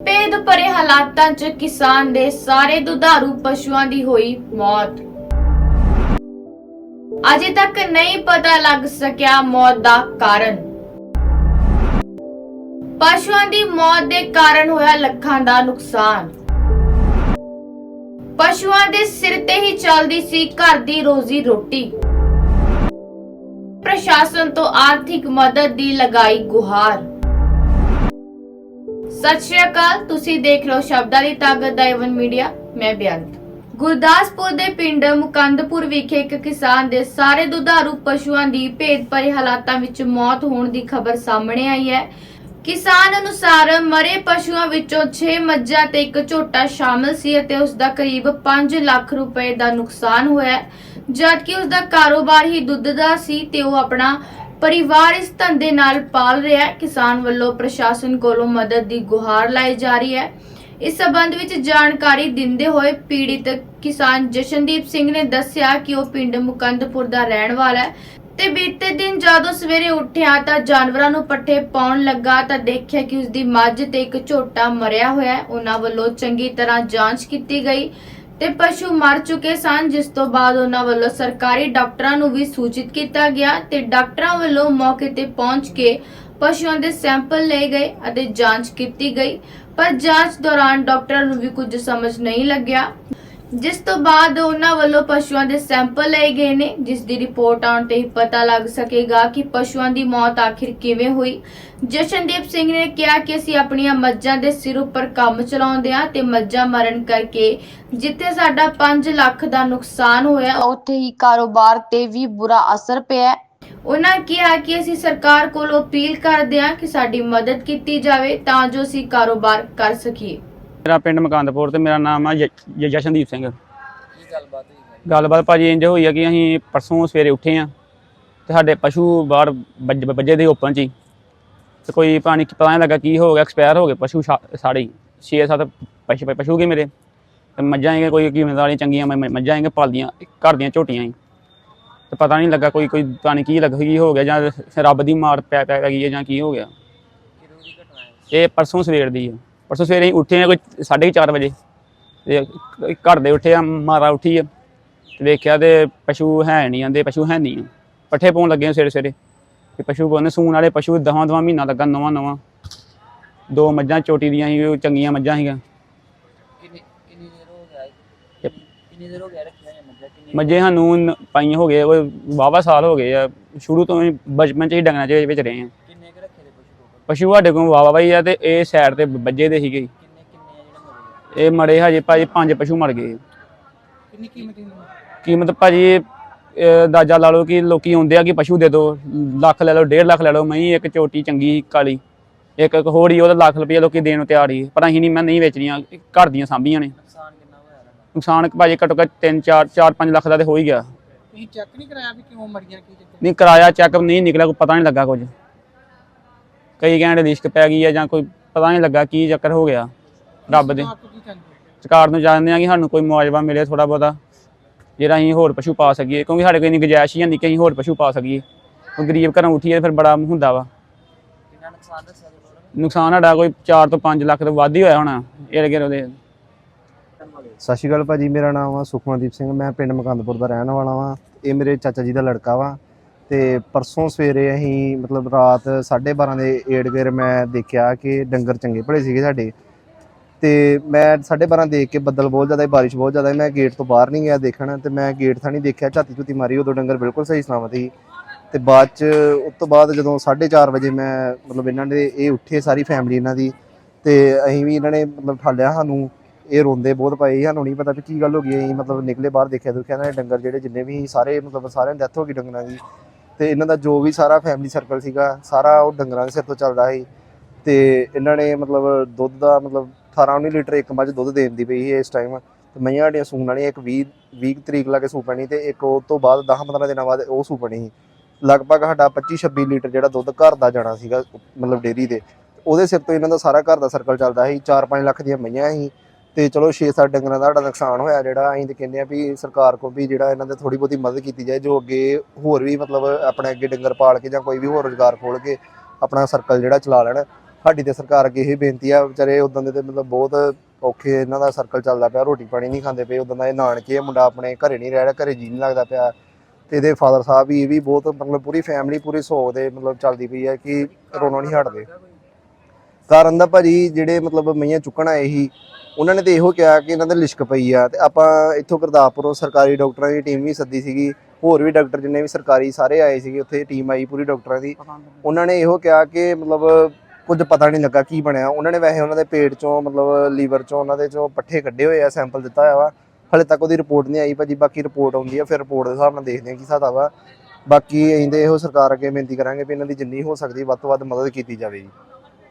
ਭੇਦ ਭਰੇ ਹਾਲਾਤਾਂ 'ਚ ਕਿਸਾਨ ਦੇ ਸਾਰੇ ਦੁਧਾਰੂ ਪਸ਼ੂਆਂ ਦੀ ਹੋਈ ਮੌਤ। ਅਜੇ ਤੱਕ ਨਹੀਂ ਪਤਾ ਲੱਗ ਸਕਿਆ ਮੌਤ ਦਾ ਕਾਰਨ। ਪਸ਼ੂਆਂ ਦੀ ਮੌਤ ਦੇ ਕਾਰਨ ਹੋਇਆ ਲੱਖਾਂ ਦਾ ਨੁਕਸਾਨ। ਪਸ਼ੂਆਂ ਦੇ ਸਿਰ ਤੇ ਹੀ ਚੱਲਦੀ ਸੀ ਘਰ ਦੀ ਰੋਜ਼ੀ ਰੋਟੀ। ਪ੍ਰਸ਼ਾਸਨ ਤੋਂ ਆਰਥਿਕ ਮਦਦ ਦੀ ਲਗਾਈ ਗੁਹਾਰ। ਸਤਿ ਸ਼੍ਰੀ ਅਕਾਲ, ਤੁਸੀਂ ਦੇਖ ਰਹੇ ਹੋ ਸ਼ਬਦਾਂ ਦੀ ਤਾਕਤ ਦਾ ਏਵਨ ਮੀਡੀਆ, ਮੈਂ ਬੇਅੰਤ ਗੁਰਦਾਸਪੁਰ ਦੇ ਪਿੰਡ ਮੁਕੰਦਪੁਰ ਵਿਖੇ ਇੱਕ ਕਿਸਾਨ ਦੇ ਸਾਰੇ ਦੁਧਾਰੂ ਪਸ਼ੂਆਂ ਦੀ ਭੇਦ ਭਰੇ ਹਾਲਾਤਾਂ ਵਿੱਚ ਮੌਤ ਹੋਣ ਦੀ ਖਬਰ ਸਾਹਮਣੇ ਆਈ ਹੈ। ਕਿਸਾਨ ਅਨੁਸਾਰ ਮਰੇ ਪਸ਼ੂਆਂ ਵਿੱਚੋਂ 6 ਮੱਝਾਂ ਤੇ ਇੱਕ ਝੋਟਾ ਸ਼ਾਮਲ ਸੀ ਅਤੇ ਉਸ ਦਾ ਕਰੀਬ 5 ਲੱਖ ਰੁਪਏ ਦਾ ਨੁਕਸਾਨ ਹੋਇਆ। ਜਦਕਿ ਉਸ ਦਾ ਕਾਰੋਬਾਰ ਹੀ ਦੁੱਧ ਦਾ ਸੀ ਤੇ ਉਹ ਆਪਣਾ ਪਰਿਵਾਰ ਇਸ ਧੰਦੇ ਨਾਲ ਪਾਲ ਰਿਹਾ ਹੈ। ਕਿਸਾਨ ਵੱਲੋਂ ਪ੍ਰਸ਼ਾਸਨ ਕੋਲੋਂ ਮਦਦ ਦੀ ਗੁਹਾਰ ਲਾਈ ਜਾ ਰਹੀ ਹੈ। ਇਸ ਸਬੰਧ ਵਿੱਚ ਜਾਣਕਾਰੀ ਦਿੰਦੇ ਹੋਏ ਪੀੜਿਤ ਕਿਸਾਨ ਜਸ਼ਨਦੀਪ ਸਿੰਘ ਨੇ ਦੱਸਿਆ ਕਿ ਉਹ ਪਿੰਡ ਮੁਕੰਦਪੁਰ ਦਾ ਰਹਿਣ ਵਾਲਾ ਹੈ ਤੇ ਬੀਤੇ ਦਿਨ ਜਦੋਂ ਸਵੇਰੇ ਉੱਠਿਆ ਤਾਂ ਜਾਨਵਰਾਂ ਨੂੰ ਪੱਠੇ ਪਾਉਣ ਲੱਗਾ ਤਾਂ ਦੇਖਿਆ ਕਿ ਉਸ ਦੀ ਮੱਝ ਤੇ ਇੱਕ ਝੋਟਾ ਮਰਿਆ ਹੋਇਆ ਹੈ। ਉਹਨਾਂ ਵੱਲੋਂ ਚੰਗੀ ਤਰ੍ਹਾਂ ਜਾਂਚ ਕੀਤੀ ਗਈ। ਤੇ ਪਸ਼ੂ ਮਰ ਚੁੱਕੇ ਸਨ, ਜਿਸ ਤੋਂ ਬਾਅਦ ਉਹਨਾਂ ਵੱਲੋਂ ਸਰਕਾਰੀ ਡਾਕਟਰਾਂ ਨੂੰ ਵੀ ਸੂਚਿਤ ਕੀਤਾ ਗਿਆ ਤੇ ਡਾਕਟਰਾਂ ਵੱਲੋਂ ਮੌਕੇ ਤੇ ਪਹੁੰਚ ਕੇ ਪਸ਼ੂਆਂ ਦੇ ਸੈਂਪਲ ਲਏ ਗਏ ਅਤੇ ਜਾਂਚ ਕੀਤੀ ਗਈ। ਪਰ ਜਾਂਚ ਦੌਰਾਨ ਡਾਕਟਰਾਂ ਨੂੰ ਵੀ ਕੁਝ ਸਮਝ ਨਹੀਂ ਲੱਗਿਆ। ਜਿਸ ਤੋਂ ਬਾਅਦ ਉਹਨਾਂ ਵੱਲੋਂ ਪਸ਼ੂਆਂ ਦੇ ਸੈਂਪਲ ਲਏ ਗਏ ਨੇ, ਜਿਸ ਦੀ ਰਿਪੋਰਟ ਆਉਣ ਤੇ ਹੀ ਪਤਾ ਲੱਗ ਸਕੇਗਾ ਕਿ ਪਸ਼ੂਆਂ ਦੀ ਮੌਤ ਆਖਿਰ ਕਿਵੇਂ ਹੋਈ। ਜਸ਼ਨਦੀਪ ਸਿੰਘ ਨੇ ਕਿਹਾ ਕਿ ਅਸੀਂ ਆਪਣੀਆਂ ਮੱਝਾਂ ਦੇ ਸਿਰ ਉੱਪਰ ਕੰਮ ਚਲਾਉਂਦੇ ਆ ਤੇ ਮੱਝਾਂ ਮਰਨ ਕਰਕੇ ਜਿੱਥੇ ਸਾਡਾ 5 ਲੱਖ ਦਾ ਨੁਕਸਾਨ ਹੋਇਆ, ਉੱਥੇ ਹੀ ਕਾਰੋਬਾਰ ਤੇ ਵੀ ਬੁਰਾ ਅਸਰ ਪਿਆ। ਉਹਨਾਂ ਕਿਹਾ ਕਿ ਅਸੀਂ ਸਰਕਾਰ ਕੋਲੋਂ ਅਪੀਲ ਕਰਦੇ ਹਾਂ ਕਿ ਸਾਡੀ ਮਦਦ ਕੀਤੀ ਜਾਵੇ ਤਾਂ ਜੋ ਅਸੀਂ ਕਾਰੋਬਾਰ ਕਰ ਸਕੀਏ। ਮੇਰਾ ਪਿੰਡ ਮਕੰਦਪੁਰ ਤੇ ਮੇਰਾ ਨਾਮ ਆ ਜਸ਼ਨਦੀਪ ਸਿੰਘ। ਗੱਲਬਾਤ ਭਾਜੀ ਇੰਜ ਹੋਈ ਆ ਕਿ ਅਸੀਂ ਪਰਸੋਂ ਸਵੇਰੇ ਉੱਠੇ ਆ ਤੇ ਸਾਡੇ ਪਸ਼ੂ ਬਾਹਰ ਵੱਜੇ ਦੇ ਓਪਨ ਚ ਹੀ। ਤੇ ਕੋਈ ਪਾਣੀ ਪਤਾ ਨਹੀਂ ਲੱਗਾ ਕੀ ਹੋ ਗਿਆ, ਐਕਸਪਾਇਰ ਹੋ ਗਏ ਪਸ਼ੂ ਸਾਰੇ 6-7 ਪਸ਼ੂ ਪਸ਼ੂ ਗਏ ਮੇਰੇ। ਤੇ ਮੱਝਾਂ ਹੈਗੇ ਕੋਈ ਕੀਮਤ ਚੰਗੀਆਂ ਮੱਝਾਂ ਹੈਗੇ ਪਾਲਦੀਆਂ, ਘਰ ਦੀਆਂ ਝੋਟੀਆਂ ਹੀ। ਤੇ ਪਤਾ ਨਹੀਂ ਲੱਗਾ ਕੋਈ ਕੋਈ ਪਾਣੀ ਕੀ ਲੱਗ, ਕੀ ਹੋ ਗਿਆ, ਜਾਂ ਰੱਬ ਦੀ ਮਾਰ ਪੈ ਪੈ ਪੈ ਗਈ ਹੈ ਜਾਂ ਕੀ ਹੋ ਗਿਆ। ਇਹ ਪਰਸੋਂ ਸਵੇਰ ਦੀ ਆ। ਪਰਸੋਂ ਸਵੇਰੇ ਉੱਠੇ ਆ ਕੋਈ 4:30 ਵਜੇ। ਤੇ ਘਰ ਦੇ ਉੱਠੇ ਆ ਮਾਰਾ ਉੱਠੀ ਆ ਤੇ ਵੇਖਿਆ ਤੇ ਪਸ਼ੂ ਹੈ ਨਹੀਂ ਆਂਦੇ ਪਸ਼ੂ ਹੈ ਨਹੀਂ। ਪੱਠੇ ਪਾਉਣ ਲੱਗੇ ਸਵੇਰੇ ਸਵੇਰੇ। ਤੇ ਪਸ਼ੂ ਕੋਨੇ ਸੂਣ ਵਾਲੇ ਪਸ਼ੂ ਦਹਾਂ ਦਹਾਂ ਮਹੀਨਾ ਲੱਗਾ ਨਵਾਂ ਨਵਾਂ। ਦੋ ਮੱਝਾਂ ਚੋਟੀ ਦੀਆਂ ਸੀ ਉਹ ਚੰਗੀਆਂ ਮੱਝਾਂ ਸੀਗੀਆਂ। ਕਿੰਨੀ ਕਿੰਨੀ ਦੇਰ ਹੋ ਗਿਆ ਯਪ। ਕਿੰਨੀ ਦੇਰ ਹੋ ਗਿਆ ਰੱਖਿਆ ਹੈ ਮੱਝਾਂ? ਕਿੰਨੀ ਮੱਝੇ ਸਾਨੂੰ ਪਾਈਆਂ ਹੋ ਗਏ ਉਹ ਵਾਹਵਾ ਸਾਲ ਹੋ ਗਏ ਆ। ਸ਼ੁਰੂ ਤੋਂ ਹੀ ਬਚਪਨ ਚ ਹੀ ਡੰਗਰਾਂ ਚ ਵਿੱਚ ਰਹੇ ਆ। ਪਸ਼ੂ ਸਾਡੇ ਕੋਲ ਵਾਵਾ ਬਾਈ ਆ ਤੇ ਇਹ ਸਾਈਡ ਤੇ ਵੱਜੇ ਦੇ ਸੀਗੇ। ਇਹ ਮੜੇ ਹਜੇ ਭਾਜੀ ਪੰਜ ਪਸ਼ੂ ਮਰ ਗਏ। ਕਿੰਨੀ ਕੀਮਤ ਭਾਜੀ ਅੰਦਾਜ਼ਾ ਲਾ ਲਓ ਕਿ ਲੋਕੀ ਆਉਂਦੇ ਆ ਕਿ ਪਸ਼ੂ ਦੇ ਦਿਓ ਲੱਖ ਲੈ ਲਓ 1.5 ਲੱਖ ਲੈ ਲਓ ਮਹੀਂ ਇੱਕ ਚੋਟੀ ਚੰਗੀ ਕਾਲੀ ਇੱਕ ਇੱਕ ਹੋਰ ਹੀ ਉਹਦਾ ਲੱਖ ਰੁਪਏ ਲੋਕੀ ਦੇਣ ਨੂੰ ਤਿਆਰ ਹੀ। ਪਰ ਅਸੀਂ ਨਹੀਂ ਮੈਂ ਨਹੀਂ ਵੇਚਣੀਆਂ ਘਰ ਦੀਆਂ ਸਾਂਭੀਆਂ ਨੇ। ਨੁਕਸਾਨ ਕਿੰਨਾ ਹੋਇਆ ਦਾ? ਨੁਕਸਾਨ ਭਾਜੀ ਘੱਟੋ ਘੱਟ 3 4 4 5 ਲੱਖ ਦਾ ਤੇ ਹੋ ਹੀ ਗਿਆ। ਤੁਸੀਂ ਚੈੱਕ ਨਹੀਂ ਕਰਾਇਆ ਵੀ ਕਿਉਂ ਮਰੀਆਂ ਕੀ ਚੱਕਰ? ਨਹੀਂ ਕਰਾਇਆ ਚੈੱਕ ਨਹੀਂ ਨਿਕਲਿਆ ਕੋਈ ਪਤਾ ਨਹੀਂ ਲੱਗਾ ਕੁਝ। ਕਈ ਕਹਿੰਦੇ ਰਿਸਕ ਪੈ ਗਈ ਆ ਜਾਂ ਕੋਈ ਪਤਾ ਨਹੀਂ ਲੱਗਾ ਕੀ ਚੱਕਰ ਹੋ ਗਿਆ ਰੱਬ ਦੇ। ਸਰਕਾਰ ਨੂੰ ਚਾਹੁੰਦੇ ਆ ਕਿ ਸਾਨੂੰ ਕੋਈ ਮੁਆਵਜ਼ਾ ਮਿਲੇ ਥੋੜਾ ਬਹੁਤਾ ਜਿਹੜਾ ਅਸੀਂ ਹੋਰ ਪਸ਼ੂ ਪਾ ਸਕੀਏ ਕਿਉਂਕਿ ਸਾਡੇ ਕੋਲ ਇੰਨੀ ਗੁੰਜਾਇਸ਼ ਹੀ ਨਹੀਂ ਕਿ ਅਸੀਂ ਹੋਰ ਪਸ਼ੂ ਪਾ ਸਕੀਏ। ਉਹ ਗਰੀਬ ਘਰੋਂ ਉੱਠੀਏ ਫਿਰ ਬੜਾ ਹੁੰਦਾ ਵਾ। ਨੁਕਸਾਨ ਸਾਡਾ ਕੋਈ 4 ਤੋਂ 5 ਲੱਖ ਤੋਂ ਵੱਧ ਹੀ ਹੋਇਆ ਹੋਣਾ ਇਹ ਗਿਰ ਉਹਦੇ ਸਤਿ ਸ਼੍ਰੀ ਅਕਾਲ ਭਾਜੀ ਮੇਰਾ ਨਾਮ ਆ ਸੁਖਮਨਦੀਪ ਸਿੰਘ ਮੈਂ ਪਿੰਡ ਮਕੰਦਪੁਰ ਦਾ ਰਹਿਣ ਵਾਲਾ ਵਾਂ। ਇਹ ਮੇਰੇ ਚਾਚਾ ਜੀ ਦਾ ਲੜਕਾ ਵਾ। ਤੇ ਪਰਸੋਂ ਸਵੇਰੇ ਅਸੀਂ ਮਤਲਬ ਰਾਤ 12:30 ਦੇ ਏੜ ਗੇਰ ਮੈਂ ਦੇਖਿਆ ਕਿ ਡੰਗਰ ਚੰਗੇ ਭਲੇ ਸੀਗੇ ਸਾਡੇ। ਤੇ ਮੈਂ 12:30 ਦੇਖ ਕੇ ਬੱਦਲ ਬਹੁਤ ਜ਼ਿਆਦਾ ਬਾਰਿਸ਼ ਬਹੁਤ ਜ਼ਿਆਦਾ ਮੈਂ ਗੇਟ ਤੋਂ ਬਾਹਰ ਨਹੀਂ ਗਿਆ ਦੇਖਣ ਤੇ ਮੈਂ ਗੇਟ ਥਾਣੀ ਦੇਖਿਆ, ਝਾਤੀ ਝੁੱਤੀ ਮਾਰੀ, ਉਦੋਂ ਡੰਗਰ ਬਿਲਕੁਲ ਸਹੀ ਸਲਾਮਤ ਸੀ। ਤੇ ਬਾਅਦ ਚ ਉਸ ਤੋਂ ਬਾਅਦ ਜਦੋਂ 4:30 ਵਜੇ ਮੈਂ ਮਤਲਬ ਇਹਨਾਂ ਦੇ ਇਹ ਉੱਠੇ ਸਾਰੀ ਫੈਮਿਲੀ ਇਹਨਾਂ ਦੀ ਤੇ ਅਸੀਂ ਵੀ ਇਹਨਾਂ ਨੇ ਮਤਲਬ ਠਾਲਿਆ ਸਾਨੂੰ, ਇਹ ਰੋਂਦੇ ਬਹੁਤ ਪਏ ਸਾਨੂੰ ਨਹੀਂ ਪਤਾ ਵੀ ਕੀ ਗੱਲ ਹੋ ਗਈ, ਅਸੀਂ ਮਤਲਬ ਨਿਕਲੇ ਬਾਹਰ ਦੇਖਿਆ ਦੁਖਿਆ ਦੇ ਡੰਗਰ ਜਿਹੜੇ ਜਿੰਨੇ ਵੀ ਸਾਰੇ ਮਤਲਬ ਸਾਰਿਆਂ ਦੀ ਡੈਥ ਹੋ ਗਈ ਡੰਗਰਾਂ ਦੀ। ਤੇ ਇਹਨਾਂ ਦਾ ਜੋ ਵੀ ਸਾਰਾ ਫੈਮਿਲੀ ਸਰਕਲ ਸੀਗਾ, ਸਾਰਾ ਉਹ ਡੰਗਰਾਂ ਦੇ ਸਿਰ ਤੋਂ ਚੱਲਦਾ ਸੀ। ਤੇ ਇਹਨਾਂ ਨੇ ਮਤਲਬ ਦੁੱਧ ਦਾ ਮਤਲਬ 18 19 ਲੀਟਰ ਇੱਕ ਮੱਝ ਦੁੱਧ ਦੇਣ ਦੀ ਪਈ ਸੀ ਇਸ ਟਾਈਮ ਤੇ ਮਈਆਂ ਸਾਡੀਆਂ ਸੂਣ ਵਾਲੀਆਂ ਇੱਕ 20 20 ਤਰੀਕ ਲਾ ਕੇ ਸੂ ਪੈਣੀ ਤੇ ਇੱਕ ਉਹ ਤੋਂ ਬਾਅਦ 10 15 ਦਿਨਾਂ ਬਾਅਦ ਉਹ ਸੂ ਪੈਣੀ ਸੀ। ਲਗਭਗ ਸਾਡਾ 25 26 ਲੀਟਰ ਜਿਹੜਾ ਦੁੱਧ ਘਰ ਦਾ ਜਾਣਾ ਸੀਗਾ, ਮਤਲਬ ਡੇਰੀ ਦੇ। ਉਹਦੇ ਸਿਰ ਤੋਂ ਇਹਨਾਂ ਦਾ ਸਾਰਾ ਘਰ ਦਾ ਸਰਕਲ ਚੱਲਦਾ ਸੀ। 4-5 ਲੱਖ ਦੀਆਂ ਮਈਆਂ ਸੀ। ਤੇ ਚਲੋ 6-7 ਡੰਗਰਾਂ ਦਾ ਸਾਡਾ ਨੁਕਸਾਨ ਹੋਇਆ ਜਿਹੜਾ ਅਸੀਂ ਤੇ ਕਹਿੰਦੇ ਆ ਵੀ ਸਰਕਾਰ ਕੋਲ ਵੀ ਜਿਹੜਾ ਇਹਨਾਂ ਦੇ ਥੋੜੀ ਬਹੁਤੀ ਮਦਦ ਕੀਤੀ ਜਾਏ ਜੋ ਅੱਗੇ ਹੋਰ ਵੀ ਮਤਲਬ ਆਪਣੇ ਅੱਗੇ ਡੰਗਰ ਪਾਲ ਕੇ ਜਾਂ ਕੋਈ ਵੀ ਹੋਰ ਰੋਜ਼ਗਾਰ ਖੋਲ ਕੇ ਆਪਣਾ ਸਰਕਲ ਜਿਹੜਾ ਚਲਾ ਲੈਣ ਸਾਡੀ ਤੇ ਸਰਕਾਰ ਅੱਗੇ ਇਹ ਬੇਨਤੀ ਆ ਵਿਚਾਰੇ ਉਦੋਂ ਦੇ ਤੇ ਮਤਲਬ ਬਹੁਤ ਔਖੇ ਇਹਨਾਂ ਦਾ ਸਰਕਲ ਚੱਲਦਾ ਪਿਆ ਰੋਟੀ ਪਾਣੀ ਨਹੀਂ ਖਾਂਦੇ ਪਏ ਉਦੋਂ ਦਾ ਇਹ ਨਾਨਕੇ ਆ, ਮੁੰਡਾ ਆਪਣੇ ਘਰੇ ਨਹੀਂ ਰਹਿ ਰਿਹਾ ਘਰੇ ਜੀ ਨਹੀਂ ਲੱਗਦਾ ਪਿਆ ਤੇ ਇਹਦੇ ਫਾਦਰ ਸਾਹਿਬ ਵੀ ਇਹ ਵੀ ਬਹੁਤ ਮਤਲਬ ਪੂਰੀ ਫੈਮਿਲੀ ਪੂਰੀ ਸੋਗ ਦੇ ਮਤਲਬ ਚੱਲਦੀ ਪਈ ਹੈ ਕਿ ਰੋਣੋਂ ਨਹੀਂ ਹਟਦੇ। ਕਾਰਨ ਦਾ ਭਾਜੀ ਜਿਹੜੇ ਮਤਲਬ ਮਈਆਂ ਚੁੱਕਣ ਆਏ ਸੀ ਉਹਨਾਂ ਨੇ ਤੇ ਇਹੋ ਕਿਹਾ ਕਿ ਇਹਨਾਂ ਦੇ ਲਿਸ਼ਕ ਪਈ ਆ ਤੇ ਆਪਾਂ ਇੱਥੋਂ ਗੁਰਦਾਸਪੁਰੋਂ ਸਰਕਾਰੀ ਡਾਕਟਰਾਂ ਦੀ ਟੀਮ ਵੀ ਸੱਦੀ ਸੀਗੀ ਹੋਰ ਵੀ ਡਾਕਟਰ ਜਿੰਨੇ ਵੀ ਸਰਕਾਰੀ ਸਾਰੇ ਆਏ ਸੀਗੇ ਉੱਥੇ ਟੀਮ ਆਈ ਪੂਰੀ ਡਾਕਟਰਾਂ ਦੀ। ਉਹਨਾਂ ਨੇ ਇਹੋ ਕਿਹਾ ਕਿ ਮਤਲਬ ਕੁਝ ਪਤਾ ਨਹੀਂ ਲੱਗਾ ਕੀ ਬਣਿਆ। ਉਹਨਾਂ ਨੇ ਵੈਸੇ ਉਹਨਾਂ ਦੇ ਪੇਟ ਚੋਂ ਮਤਲਬ ਲੀਵਰ ਚੋਂ ਉਹਨਾਂ ਦੇ ਚੋਂ ਪੱਠੇ ਕੱਢੇ ਹੋਏ ਆ ਸੈਂਪਲ ਦਿੱਤਾ ਹੋਇਆ ਵਾ। ਹਲੇ ਤੱਕ ਉਹਦੀ ਰਿਪੋਰਟ ਨਹੀਂ ਆਈ ਭਾਜੀ ਬਾਕੀ ਰਿਪੋਰਟ ਆਉਂਦੀ ਆ ਫਿਰ ਰਿਪੋਰਟ ਦੇ ਹਿਸਾਬ ਨਾਲ ਦੇਖਦੇ ਆ ਕੀ ਹਿਸਾਬ ਵਾ। ਬਾਕੀ ਤੇ ਇਹੋ ਸਰਕਾਰ ਅੱਗੇ ਬੇਨਤੀ ਕਰਾਂਗੇ ਵੀ ਇਹਨਾਂ ਦੀ ਜਿੰਨੀ ਹੋ ਸਕਦੀ ਵੱਧ ਤੋਂ ਵੱਧ ਮਦਦ ਕੀਤੀ ਜਾਵੇ ਜੀ।